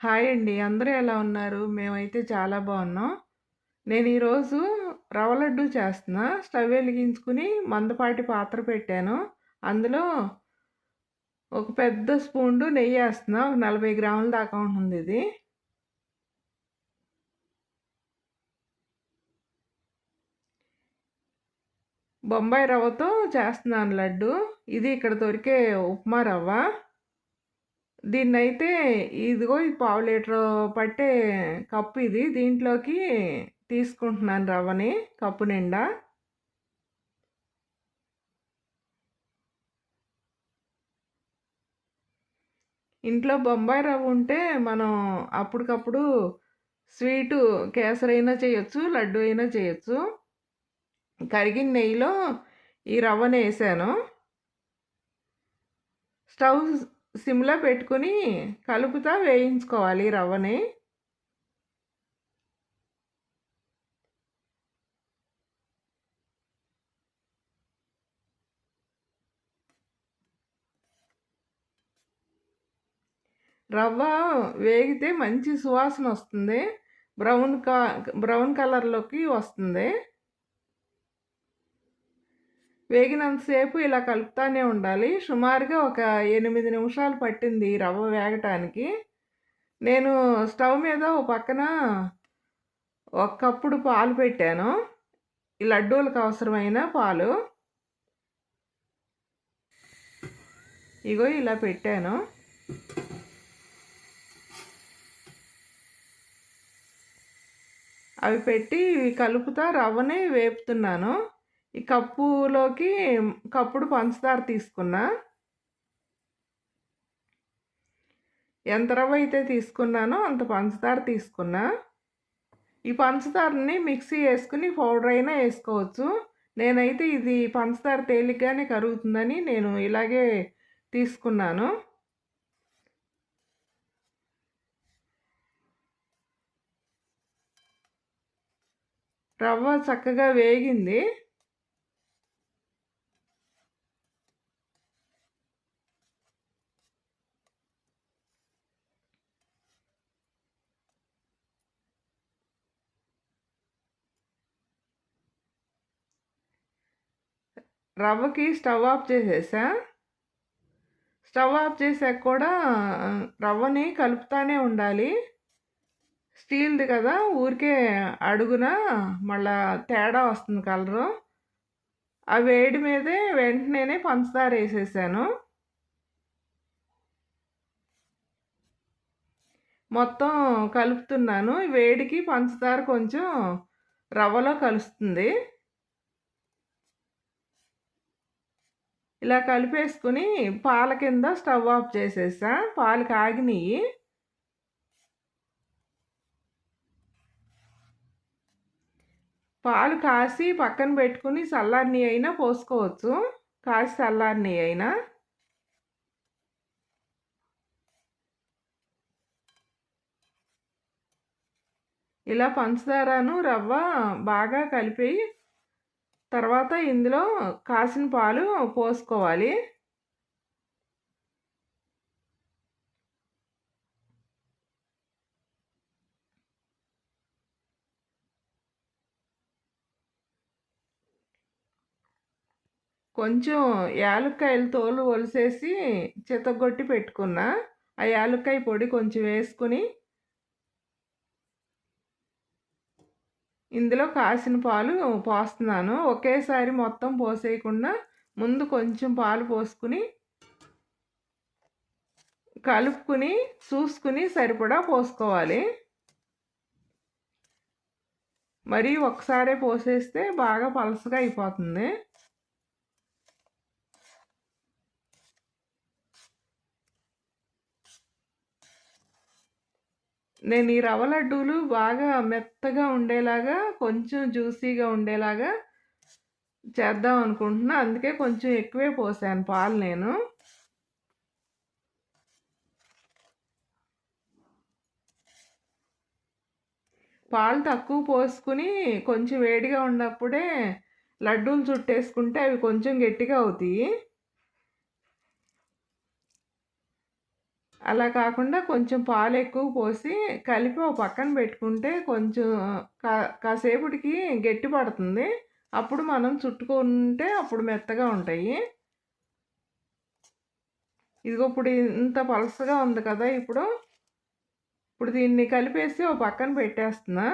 Hi అండి. అందరూ ఎలా ఉన్నారు? మేమైతే చాలా బాగున్నాం నేను ఈరోజు రవ్వ లడ్డు చేస్తున్నా. స్టవ్ వెలిగించుకుని మందపాటి పాత్ర పెట్టాను. అందులో ఒక పెద్ద స్పూను నెయ్యేస్తున్నా. ఒక 40 గ్రాముల దాకా ఉంటుందిది. బొంబాయి రవ్వతో చేస్తున్నాను లడ్డు. ఇది ఇక్కడ దొరికే ఉప్మా రవ్వ. దీన్నైతే ఇదిగో ఈ పావు లీటరు పట్టే కప్పు ఇది. దీంట్లోకి తీసుకుంటున్నాను రవ్వని కప్పు నిండా. ఇంట్లో బొంబాయి రవ్వ ఉంటే మనం అప్పటికప్పుడు స్వీటు కేసరైనా చేయొచ్చు, లడ్డు అయినా చేయొచ్చు. కరిగిన నెయ్యిలో ఈ రవ్వనేసాను. స్టవ్ సిమ్‌లో పెట్టుకొని కలుపుతా వేయించుకోవాలి రవ్వని. రవ్వ వేగితే మంచి సువాసన వస్తుంది బ్రౌన్ కా బ్రౌన్ కలర్‌లోకి వస్తుంది. వేగినంత సేపు ఇలా కలుపుతానే ఉండాలి. సుమారుగా ఒక ఎనిమిది నిమిషాలు పట్టింది రవ్వ వేగటానికి. నేను స్టవ్ మీద ఓ పక్కన ఒక కప్పుడు పాలు పెట్టాను. ఈ లడ్డూలకు అవసరమైన పాలు. ఇగో ఇలా పెట్టాను. అవి పెట్టి కలుపుతా రవ్వని వేపుతున్నాను. ఈ కప్పులోకి కప్పుడు పంచదార తీసుకున్నా. ఎంత రవ్వ అయితే తీసుకున్నానో అంత పంచదార తీసుకున్నా. ఈ పంచదారని మిక్సీ వేసుకుని పౌడర్ అయినా వేసుకోవచ్చు నేనైతే ఇది పంచదార తేలిగ్గానే కరుగుతుందని నేను ఇలాగే తీసుకున్నాను. రవ్వ చక్కగా వేగింది. రవ్వకి స్టవ్ ఆఫ్ చేసేసా. స్టవ్ ఆఫ్ చేసాక కూడా రవ్వని కలుపుతానే ఉండాలి. స్టీల్‌ది కదా! ఊరికే అడుగున మళ్ళా తేడా వస్తుంది కలరు. ఆ వేడి మీదే వెంటనే పంచదార వేసేసాను మొత్తం కలుపుతున్నాను. వేడికి పంచదార కొంచెం రవ్వలో కలుస్తుంది. ఇలా కలిపేసుకొని పాల కింద స్టవ్ ఆఫ్ చేసేసా. పాలు కాగినాయి పాలు కాసి పక్కన పెట్టుకొని చల్లారిని అయినా పోసుకోవచ్చు. కాసి చల్లారిని అయినా. ఇలా పంచదారను, రవ్వ బాగా కలిపి తర్వాత ఇందులో కాసిన పాలు పోసుకోవాలి. కొంచెం యాలుక్కాయలు తోలు ఒలిసేసి చితగొట్టి పెట్టుకున్నా. ఆ యాలుక్కాయ పొడి కొంచెం వేసుకొని ఇందులో కాసిన పాలు పోస్తున్నాను. ఒకేసారి మొత్తం పోసేయకుండా ముందు కొంచెం పాలు పోసుకొని కలుపుకొని చూసుకొని సరిపడా పోసుకోవాలి. మరీ ఒకసారే పోసేస్తే బాగా పలసగా అయిపోతుంది. నేను ఈ రవ్వ లడ్డూలు బాగా మెత్తగా ఉండేలాగా, కొంచెం జ్యూసీగా ఉండేలాగా చేద్దాం అనుకుంటున్నా. అందుకే కొంచెం ఎక్కువే పోసాను పాలు నేను. పాలు తక్కువ పోసుకుని కొంచెం వేడిగా ఉన్నప్పుడే లడ్డూలు చుట్టేసుకుంటే అవి కొంచెం గట్టిగా అవుతాయి. అలా కాకుండా కొంచెం పాలు ఎక్కువ పోసి కలిపి ఒక పక్కన పెట్టుకుంటే కొంచెం కా కాసేపటికి గట్టి పడుతుంది. అప్పుడు మనం చుట్టుకుంటే అప్పుడు మెత్తగా ఉంటాయి. ఇదిగో ఇప్పుడు ఇంత పలసగా ఉంది కదా ఇప్పుడు. ఇప్పుడు దీన్ని కలిపేసి ఒక పక్కన పెట్టేస్తున్నా.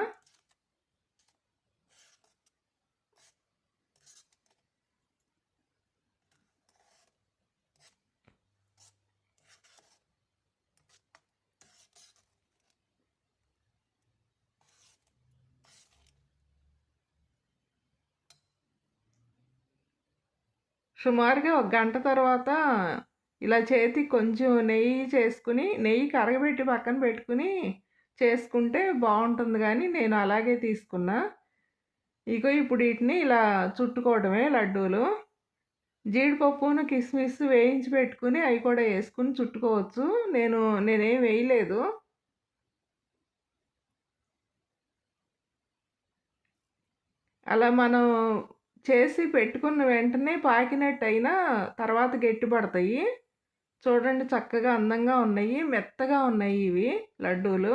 సుమారుగా ఒక గంట తర్వాత ఇలా చేతి కొంచెం నెయ్యి చేసుకుని నెయ్యి కరగబెట్టి పక్కన పెట్టుకుని చేసుకుంటే బాగుంటుంది కానీ నేను అలాగే తీసుకున్నా. ఇగో ఇప్పుడు వీటిని ఇలా చుట్టుకోవడమే లడ్డూలు. జీడిపప్పును కిస్మిస్ వేయించి పెట్టుకుని అవి కూడా వేసుకుని చుట్టుకోవచ్చు. నేను నేనేం వేయలేదు. అలా మనం చేసి పెట్టుకున్న వెంటనే పాకినట్టు అయినా తర్వాత గట్టిపడతాయి. చూడండి చక్కగా అందంగా ఉన్నాయి మెత్తగా ఉన్నాయి ఇవి లడ్డూలు.